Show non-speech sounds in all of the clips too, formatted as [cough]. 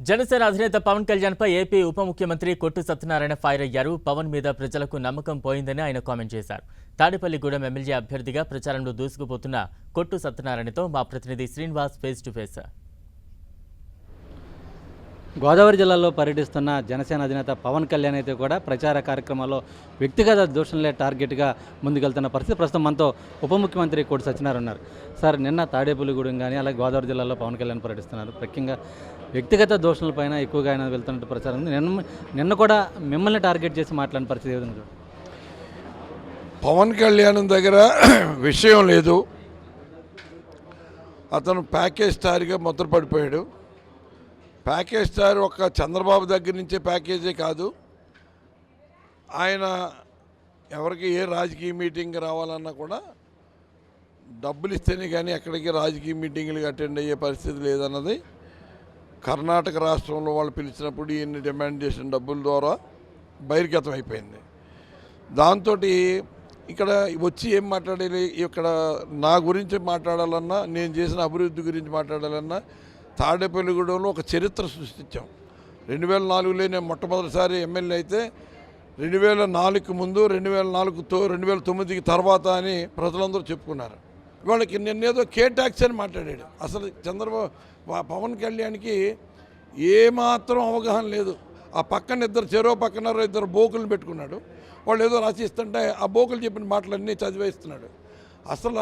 జనసేన అధినేత పవన్ కళ్యాణ్ పై ఏపీ ఉప ముఖ్యమంత్రి కొట్టు సత్యనారాయణ ఫైర్ అయ్యారు. పవన్ మీద ప్రజలకు నమ్మకం పోయిందని ఆయన కామెంట్ చేశారు. తాడేపల్లిగూడెం ఎమ్మెల్యే అభ్యర్థిగా ప్రచారంలో దూసుకుపోతున్న కొట్టు సత్యనారాయణతో మా ప్రతినిధి Srinivas face to face. Godavari జిల్లాలో పర్యటిస్తున్న జనసేన అధినేత పవన్ కళ్యాణ్ అయితే కూడా ప్రచార కార్యక్రమాల్లో వ్యక్తిగత దూషణలే టార్గెట్గా ముందుకెళ్తున్న పరిస్థితి. ప్రస్తుతం మనతో ఉప ముఖ్యమంత్రి కోటి సత్యనారాయణ ఉన్నారు. సార్ నిన్న తాడేపల్లిగూడెం కానీ అలాగే గోదావరి జిల్లాలో పవన్ కళ్యాణ్ పర్యటిస్తున్నారు. ముఖ్యంగా వ్యక్తిగత దూషణలపైన ఎక్కువగా ఆయన వెళ్తున్నట్టు ప్రచారం ఉంది. నిన్న నిన్న కూడా మిమ్మల్ని టార్గెట్ చేసి మాట్లాడిన పరిస్థితి ఏ విధంగా పవన్ కళ్యాణ్ దగ్గర [clears throat] విషయం లేదు. అతను ప్యాకేజ్ స్టార్గా ముద్ర పడిపోయాడు ప్యాకేజ్ తయారు ఒక చంద్రబాబు దగ్గర నుంచే ప్యాకేజే కాదు. ఆయన ఎవరికి ఏ రాజకీయ మీటింగ్ రావాలన్నా కూడా డబ్బులు ఇస్తేనే కానీ ఎక్కడికి రాజకీయ మీటింగ్లకు అటెండ్ అయ్యే పరిస్థితి లేదన్నది కర్ణాటక రాష్ట్రంలో వాళ్ళు పిలిచినప్పుడు ఈయన్ని డిమాండ్ చేసిన డబ్బుల ద్వారా బహిర్గతం అయిపోయింది. దాంతో ఇక్కడ వచ్చి ఏం మాట్లాడాలి? ఇక్కడ నా గురించి మాట్లాడాలన్నా నేను చేసిన అభివృద్ధి గురించి మాట్లాడాలన్నా తాడేపల్లిగూడెంలో ఒక చరిత్ర సృష్టించాం. రెండు వేల నాలుగులో నేను మొట్టమొదటిసారి ఎమ్మెల్యే అయితే రెండు వేల నాలుగుకి ముందు రెండు వేల నాలుగుతో రెండు వేల తొమ్మిదికి తర్వాత అని ప్రజలందరూ చెప్పుకున్నారు. వాళ్ళకి నిన్నేదో కే ట్యాక్స్ అని మాట్లాడాడు. అసలు చంద్రబాబు పవన్ కళ్యాణ్కి ఏమాత్రం అవగాహన లేదు. ఆ పక్కన ఇద్దరు చెరో పక్కన ఇద్దరు బోకులు పెట్టుకున్నాడు. వాళ్ళు ఏదో రాసిస్తుంటే ఆ బోకులు చెప్పిన మాటలన్నీ చదివేస్తున్నాడు. అసలు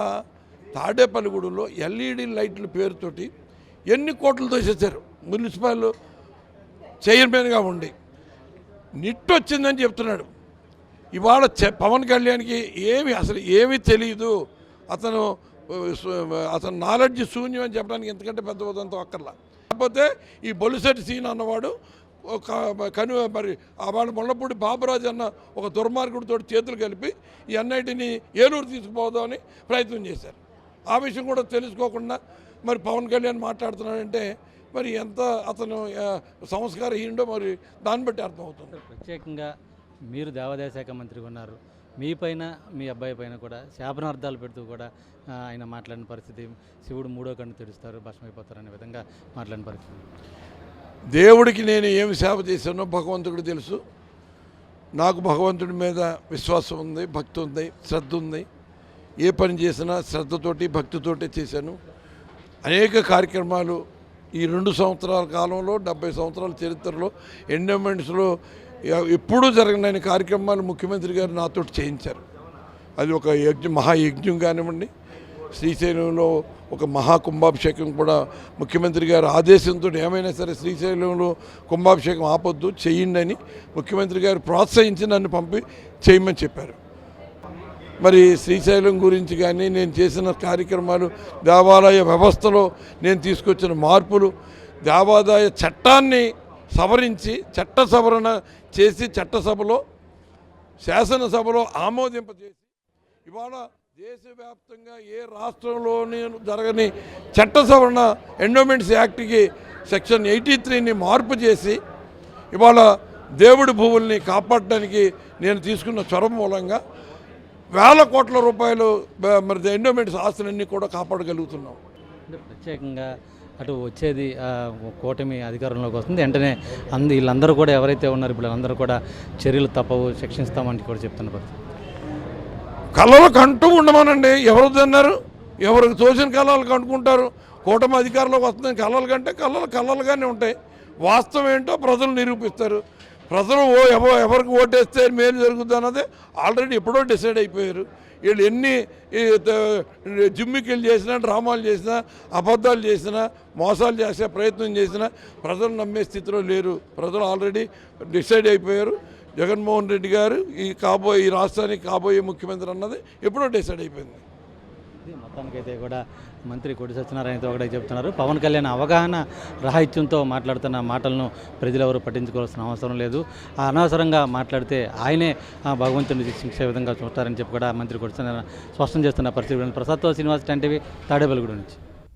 తాడేపల్లిగూడెంలో ఎల్ఈడి లైట్ల పేరుతోటి ఎన్ని కోట్లు తోసేశారు? మున్సిపల్ చైర్మన్గా ఉండి. నిట్టు వచ్చిందని చెప్తున్నాడు. ఇవాళ పవన్ కళ్యాణ్కి ఏమి అసలు ఏమీ తెలియదు అతను అతను నాలెడ్జ్ శూన్యం అని చెప్పడానికి ఎంతకంటే పెద్ద ఉదంతం అక్కర్లా. కాకపోతే ఈ బొలిసెట్టి సీన్ అన్నవాడు ఒక కను మరి ఆ వాళ్ళ ముళ్ళపూడి బాబురాజు అన్న ఒక దుర్మార్గుడితో చేతులు కలిపి ఈ అన్నిటిని ఏలూరు తీసుకుపోదామని ప్రయత్నం చేశారు. ఆ విషయం కూడా తెలుసుకోకుండా మరి పవన్ కళ్యాణ్ మాట్లాడుతున్నాడంటే మరి ఎంత అతను సంస్కారహీనుడో మరి దాన్ని బట్టి అర్థమవుతుంది. ప్రత్యేకంగా మీరు దేవాదాయ శాఖ మంత్రిగా ఉన్నారు. మీ పైన మీ అబ్బాయి పైన కూడా శాపనార్థాలు పెడుతూ కూడా ఆయన మాట్లాడిన పరిస్థితి శివుడు మూడో కన్ను తెడుస్తారు భస్మైపోతారు అనే విధంగా మాట్లాడిన పరిస్థితి. దేవుడికి నేను ఏమి సేవ చేశానో భగవంతుడికి తెలుసు. నాకు భగవంతుడి మీద విశ్వాసం ఉంది భక్తి ఉంది శ్రద్ధ ఉంది. ఏ పని చేసినా శ్రద్ధతోటి భక్తితోటి చేశాను. అనేక కార్యక్రమాలు ఈ రెండు సంవత్సరాల కాలంలో డెబ్బై సంవత్సరాల చరిత్రలో ఎండోమెంట్స్లో ఎప్పుడూ జరగలేని కార్యక్రమాలు ముఖ్యమంత్రి గారు నాతో చేయించారు. అది ఒక యజ్ఞ మహాయజ్ఞం కానివ్వండి శ్రీశైలంలో ఒక మహా కుంభాభిషేకం కూడా ముఖ్యమంత్రి గారు ఆదేశంతో ఏమైనా సరే శ్రీశైలంలో కుంభాభిషేకం ఆపొద్దు చేయండి అని ముఖ్యమంత్రి గారు ప్రోత్సహించి నన్ను పంపి చేయమని చెప్పారు. మరి శ్రీశైలం గురించి కానీ నేను చేసిన కార్యక్రమాలు దేవాలయ వ్యవస్థలో నేను తీసుకొచ్చిన మార్పులు దేవాదాయ చట్టాన్ని సవరించి చట్ట సవరణ చేసి చట్టసభలో శాసనసభలో ఆమోదింపజేసి ఇవాళ దేశవ్యాప్తంగా ఏ రాష్ట్రంలోని జరగని చట్ట సవరణ ఎండోమెంట్స్ యాక్ట్కి సెక్షన్ ఎయిటీ త్రీని మార్పు చేసి ఇవాళ దేవుడి భూముల్ని కాపాడడానికి నేను తీసుకున్న చొరవ మూలంగా వేల కోట్ల రూపాయలు మరి ఎండోమెంట్స్ ఆస్తులన్నీ కూడా కాపాడగలుగుతున్నాం. ప్రత్యేకంగా అటు వచ్చేది కూటమి అధికారంలోకి వస్తుంది. వెంటనే అందు వీళ్ళందరూ కూడా ఎవరైతే ఉన్నారో ఇప్పుడు అందరూ కూడా చర్యలు తప్పవు శిక్షిస్తామని కూడా చెప్తున్న పరిస్థితి కళలు కంటూ ఉండమనండి. ఎవరు అన్నారు ఎవరికి తోచిన కళలు కంటుకుంటారు? కూటమి అధికారంలోకి వస్తుందని కళలు కంటే కళలు కళలుగానే ఉంటాయి. వాస్తవం ఏంటో ప్రజలు నిరూపిస్తారు. ప్రజలు ఓ ఎవ ఎవరికి ఓటేస్తే మేలు జరుగుతుంది అన్నది ఆల్రెడీ ఎప్పుడో డిసైడ్ అయిపోయారు. వీళ్ళు ఎన్ని ఈ జిమ్మికిలు చేసినా డ్రామాలు చేసినా అబద్ధాలు చేసినా మోసాలు చేసే ప్రయత్నం చేసినా ప్రజలు నమ్మే స్థితిలో లేరు. ప్రజలు ఆల్రెడీ డిసైడ్ అయిపోయారు. జగన్మోహన్ రెడ్డి గారు ఈ కాబోయే ఈ రాష్ట్రానికి కాబోయే ముఖ్యమంత్రి అన్నది ఎప్పుడో డిసైడ్ అయిపోయింది. ఇది మొత్తానికైతే కూడా మంత్రి కొడి సత్యనారాయణతో ఒకటే చెప్తున్నారు. పవన్ కళ్యాణ్ అవగాహన రాహిత్యంతో మాట్లాడుతున్న మాటలను ప్రజలెవరు పట్టించుకోవాల్సిన అవసరం లేదు. ఆ అనవసరంగా మాట్లాడితే ఆయనే ఆ భగవంతుని శిక్షే విధంగా చూస్తారని చెప్పి కూడా మంత్రి కొడి సత్యనారాయణ స్పష్టం చేస్తున్న పరిస్థితి. ప్రసాద్తో శ్రీనివాస్ టెన్ టీవీ తాడేపల్లిగూడ నుంచి.